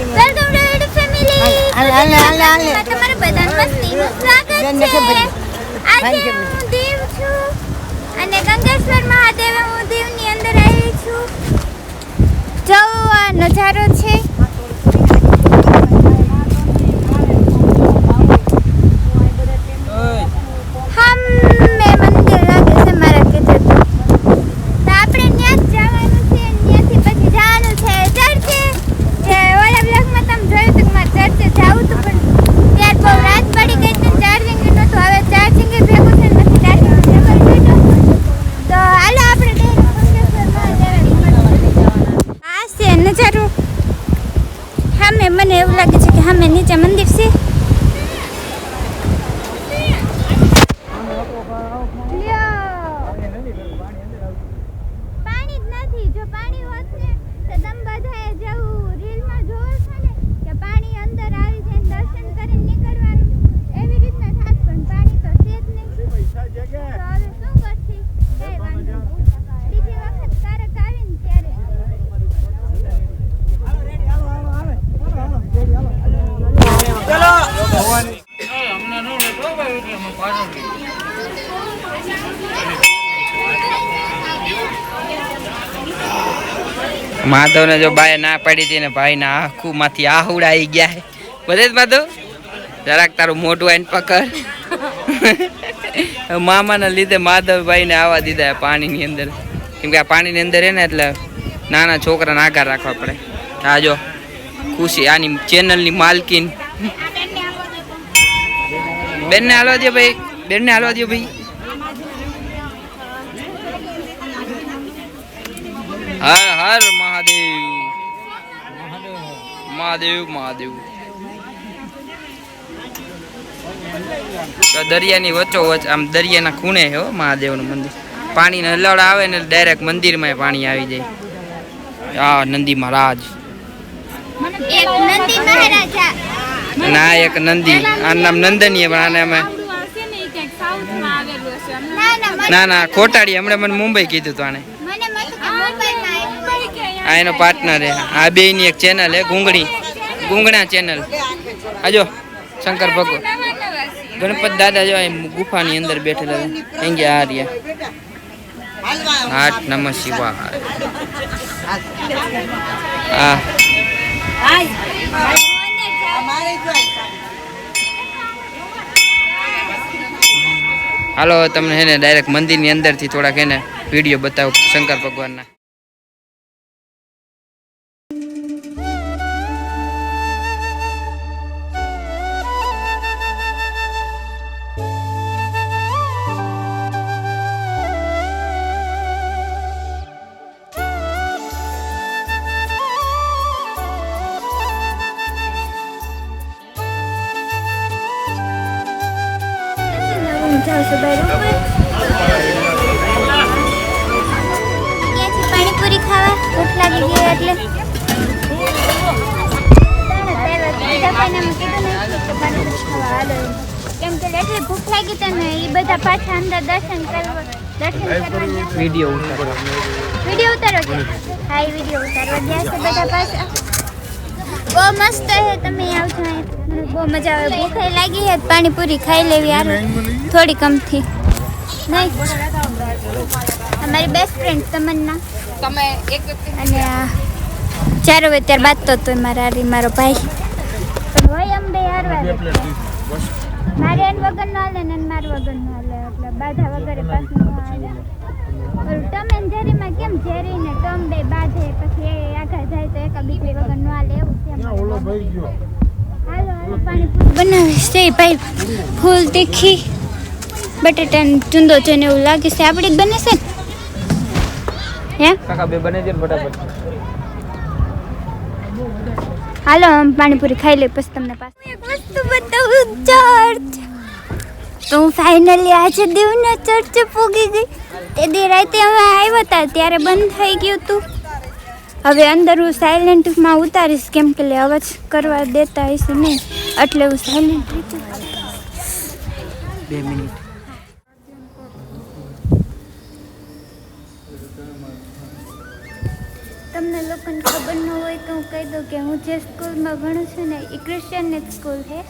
Welcome to YouTube family. તમારું બધાનું મસ્તીનું સ્વાગત છે. આજે હું દીવ છું અને ગંગેશ્વર મહાદેવ હું દેવની અંદર આવી છું. જો આ નજારો છે હમે મંદિર લાગે છે મારા કીધે તો તો આપણે ત્યાં જ જવાનું છે ત્યાંથી પછી જવાનું છે ચર્ચે જે ઓલા બ્લોગમાં તમે જોયું હતું કે મારે ચર્ચે જવું હતું પણ ત્યાર બહુ રાત પડી ગઈ હતી ચાર્જિંગ નહોતું હવે ચાર્જિંગ ભેગું છે ને પછી ચાર્જિંગ ભેગું બેઠો તો હાલો આપણે direct આ છે નજારો સામે મને એવું લાગે છે કે સામે નીચે મંદિર છે લ્યો પાણી જ નથી જો પાણી હોત ને તો તમે બધાએ જવું રીલમાં જોવો છો ને કે પાણી અંદર આવી જાય ને દર્શન કરીને નીકળવાનું એવી રીતના થાત પણ પાણી તો છે જ નહીં તો હવે શું કરશી કઈ વાંધો નહીં. બીજી વખત કારક આવે ને ત્યારે માધવને જો બાએ ના પાડી હતી ને ભાઈ ના આખું માંથી આહુડા આવી ગયા બધે જ માધવ? જરાક તારું મોઢું આઈને પકડ. મામાના લીધે માધવભાઈ ને આવવા દીધા પાણીની અંદર. કેમ કે આ પાણીની અંદર હે ને એટલે નાના છોકરાને આઘાર રાખવા પડે. આ જો, ખુશી, આની ચેનલની માલકીન. બેનને હાલવા દો ભાઈ. બેનને હાલવા દો ભાઈ. હર હર મહાદેવ. મહાદેવ મહાદેવ. તો દરિયાની વચ્ચો વચ આમ દરિયાના ખૂણે છે હો મહાદેવનું મંદિર. પાણી હલડ આવે ને ડાયરેક્ટ મંદિરમાં પાણી આવી જાય. આ નંદી મહારાજ. એક નંદી મહારાજા ના એક નંદી. આ નામ નંદનીય પણ આને અમે ના ના મને ના ના ખોટાડી હમણાં મને મુંબઈ કીધું તો આને મને મસ્ત કે મુંબઈમાં આ એનો પાર્ટનર હે આ ની એક ચેનલ હે ગુંગળી ગુંગણા ચેનલ આજો, શંકર ભગવાન ગણપત દાદા જો અહીં ગુફાની અંદર બેઠેલા ગયા આ રહ્યા. હાટ નમ શિવાય. હાલો તમને હે ને ડાયરેક્ટ મંદિરની અંદરથી થોડાક હે ને વીડિયો બતાવો શંકર ભગવાનના. બહાર ઉપર પાણીપુરી ખાવા ભૂખ લાગી ગઈ એટલે. કેમ કે એટલે ભૂખ લાગી તને એ બધા પાછા અંદર દર્શન કરવા દર્શન કરવા વીડિયો ઉતારો વીડિયો ઉતારો હા એ વીડિયો ઉતારવા ગયા છે બધા પાછા. બહુ મસ્ત છે તમે આવજો મને બહુ મજા આવે. ભૂખે લાગી છે પાણીપુરી ખાઈ લેવી યાર થોડી કમથી. નહીં. અમારી બેસ્ટ ફ્રેન્ડ તમન્ના. તમે એક વ્યક્તિ અને ચાર હવે ત્યાર બાદ તો તોય મારા હારી મારો ભાઈ. પણ હોય આમ બે હારવા. મારે એન વગર નો હાલે ને માર વગર નો હાલે. એટલે બાધા વગેરે પાછું નો હાલે. ટમ એન્ડ જેરીમાં કેમ જેરી ને ટમ બે બાધે પછી આગળ જાય તો એકા બીજી વગર નો હાલે બનાવીશ તે ભાઈ. ફૂલ તીખી બટેટાનો ચૂંદો છે ને એવું લાગે છે. આપણે જ બને છે હે? કાકા બે બને છે ફટાફટ. હાલો આમ પાણીપુરી ખાઈ લે પછી તમને પાસે એક વસ્તુ બતાવું ચર્ચ. તો હું ફાઇનલી આજે દેવના ચર્ચ પૂગી ગઈ. તે દે રાતે અમે આવ્યા હતા ત્યારે બંધ થઈ ગયું હતું હવે અંદર હું સાયલેન્ટમાં ઉતારીશ કેમ કે લે અવાજ કરવા દેતા હશે નહીં એટલે હું સાયલેન્ટ બે મિનિટ. તમને લોકોને ખબર ન હોય તો હું કહી દઉં કે હું જે સ્કૂલમાં ભણું છું ને એ ક્રિશ્ચિયન સ્કૂલ છે.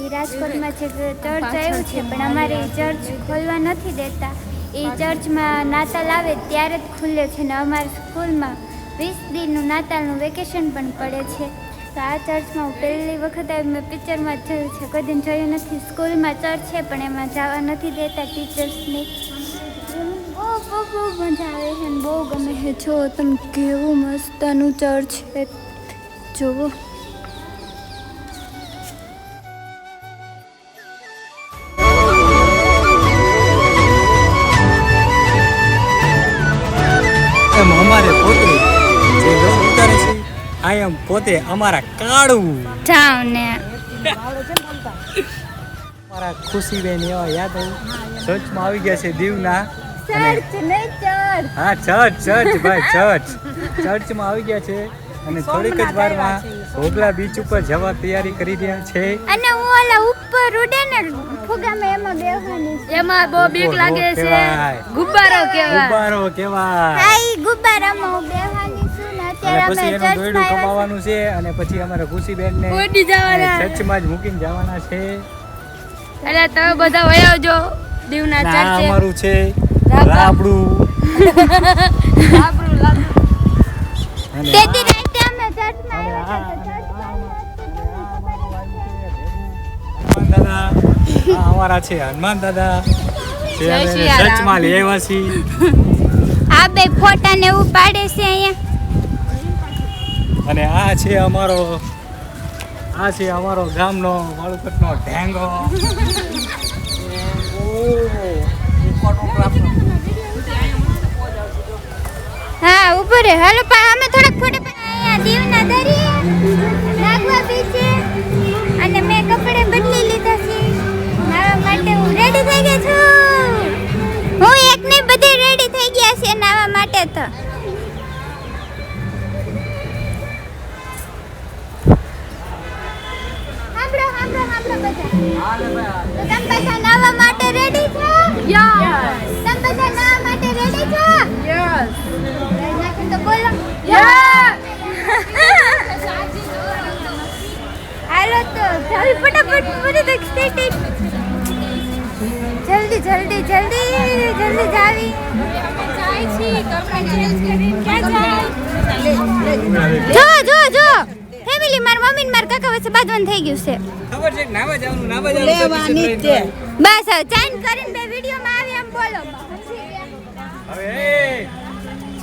એ રાજકોટમાં છે ચર્ચ આવ્યું છે પણ અમારે એ ચર્ચ ખોલવા નથી દેતા. એ ચર્ચમાં નાતાલ આવે ત્યારે જ ખુલ્લે છે ને અમારી સ્કૂલમાં વીસ દિનનું નાતાલનું વેકેશન પણ પડે છે. તો આ ચર્ચમાં હું પહેલી વખત મેં પિક્ચરમાં જ જોયું છે. કોઈ દિન જોયું નથી. સ્કૂલમાં ચર્ચ છે, પણ એમાં જવા નથી દેતા ટીચર્સને. બહુ બહુ બહુ મજા આવે છે અને બહુ ગમે છે. જો તમે કેવું મસ્તનું ચર્ચ છે. જુઓ. આ એમ પોતે અમારા કાળું. ને અમારા ખુશીબેન એવા યાદ આવ્યું ચર્ચમાં આવી ગયા છે દીવના. હા ચર્ચ ચર્ચ ભાઈ ચર્ચ. ચર્ચમાં આવી ગયા છે અને થોડીક જ વારમાં ભોગલા બીચ ઉપર જવા તૈયારી કરી રહ્યા છે. અને હું ઓલા ઉપર ઉડે ને ફુગામાં એમાં બેહવાની છું. એમાં બહુ બીક લાગે છે. ગુબ્બારો કેવાય. ગુબ્બારો કેવાય. હાય ગુબ્બારામાં બેહવાની અને પછી અમે એનું દોયડું કમાવાનું છે અને પછી અમારે ખુશીબેન ને ચર્ચમાં જ મૂકીને જવાના છે. એટલે તમે બધા વહી આવજો. દીવના ચર્ચે અમારું છે રાબા. રાબડું. આપણું લાગુ. અને તે રાતે અમે ચર્ચમાં આવ્યા દાદા. અમારા છે હનુમાન દાદા. ચર્ચમાં લઈ આ બે ફોટા ને એવું પાડે છે અહીંયા. અને આ છે અમારો, આ છે અમારો ગામનો વાળુકટનો ઢેંગો. હા, ઊભો રે હાલો, પા, અમે થોડાક ફોટો પણ દીવના દરિયા નાગવા બીચે અને મેં કપડે બદલી લીધા છે. મારા માટે હું રેડી થઈ ગઈ છું. હું એક ને બધી રેડી થઈ ગયા છે નાવા માટે તો. સાંભળો સાંભળો સાંભળો બધા. તો તમે બધા નાવા માટે રેડી છો? તમે બધા નાવા માટે રેડી છો? નાખી તો બોલો. હાલો તો જલ્દી ફટાફટ તો જલ્દી જલ્દી જલ્દી જલ્દી જાવી. જો જો જો. ફેમિલી માર મમ્મી ને માર કાકા વચ્ચે બાંધવાનું થઈ ગયું છે. ખબર છે નાવા જવાનું નાવા જવાનું તો પછી બસ હવે ચાઇન કરીને બે વિડીયોમાં આવી એમ બોલો. હવે એ,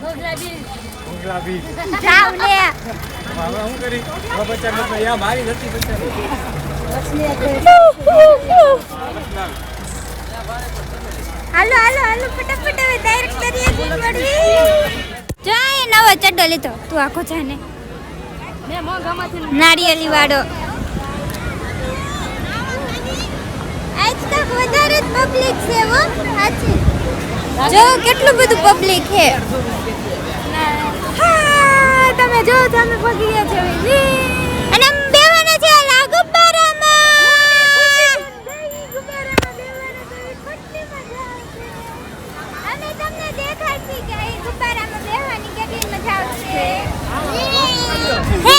ભોગલા બીચ. જાવ ને હવે હું કરી? હવે બચ્ચા મત યા મારી નથી બચ્ચા હાલો હાલો હાલો ફટાફટ હવે ડાયરેક્ટ કરીએ છીએ મળવી જાય નવો ચડ્ડો લીધો. તું આખો જાને. મેં વાળો. આજ તક વધારે જ પબ્લિક છે હો સાચી જો કેટલું બધું પબ્લિક છે. હા તમે જો તમે પગી ગયા છે હવે. અને આમ બેવાના છે આ ગુબ્બારામાં અમે તમને દેખાડશી કે આ ગુબ્બારામાં બેહવાની કેટલી મજા આવશે હે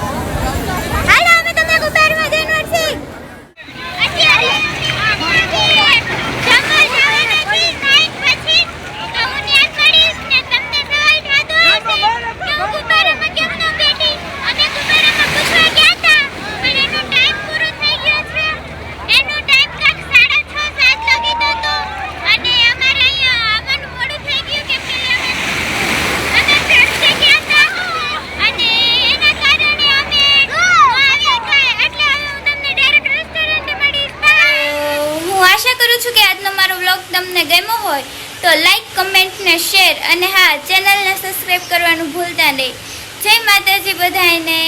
હાલો અમે તમને ગુબ્બારામાં જઈને મળશી અત્યારે જમવા જવાના છીએ નાઈટ પછી તો હું ત્યાં પડીશ ને તમને સવાલ થતો હશે કે હું ગુબ્બારામાં કેમ ન બેઠી અમે ગુબ્બારામાં પૂછવા ગયા હતા પણ એનો ટાઈમ પૂરો થઈ ગયો છે એનો ટાઈમ કાંક સાડા છ સાત લગી હતો અને અમારે અહીંયા આવવાનું મોડું થઈ ગયું કેમ કે અમે અમે ચર્ચે ગયા હતા અને એના કારણે અમે આવ્યા હતા એટલે હવે હું તમને ડાયરેક્ટ રેસ્ટોરન્ટે મળીશ હું આશા કરું છું કે વ્લોગ તમને ગમ્યો હોય તો લાઈક કમેન્ટ ને શેર અને હા ચેનલને સબસ્ક્રાઈબ કરવાનું ભૂલતા નહીં. જય માતાજી બધાને